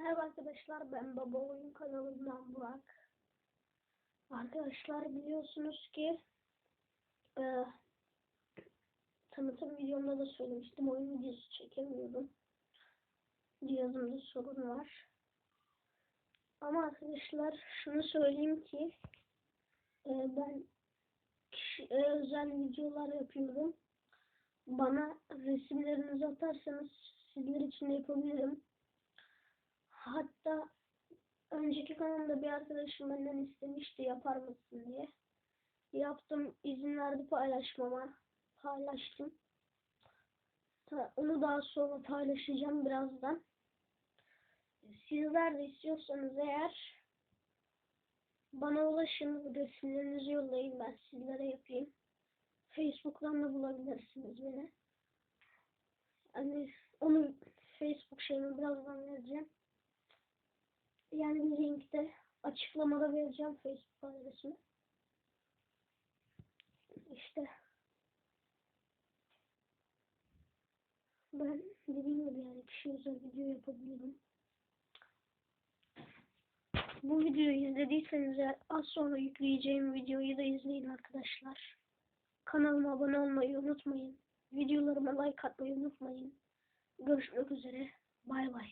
Merhaba arkadaşlar ben Baba Oyun kanalından Burak. Arkadaşlar biliyorsunuz ki e, tanıtım videomda da söylemiştim oyun videosu çekemiyorum. Cihazımda sorun var. Ama arkadaşlar şunu söyleyeyim ki e, ben kişi, e, özel videolar yapıyorum. Bana resimlerinizi atarsanız sizler için de yapabilirim. Hatta önceki kanalda bir arkadaşım benden istemişti yapar mısın diye. Yaptım, izin verdi paylaşmama. Paylaştım. Onu daha sonra paylaşacağım birazdan. Sizler de istiyorsanız eğer bana ulaşın, resimlerinizi yollayın ben sizlere yapayım. Facebook'tan da bulabilirsiniz beni. Hani onu Facebook şeyimi birazdan vereceğim. Yani linkte açıklamada vereceğim Facebook adresimi. İşte ben dediğim gibi yani kişi özel video yapabilirim. Bu videoyu izlediyseniz eğer az sonra yükleyeceğim videoyu da izleyin arkadaşlar. Kanalıma abone olmayı unutmayın. Videolarıma like atmayı unutmayın. Görüşmek üzere. Bay bay.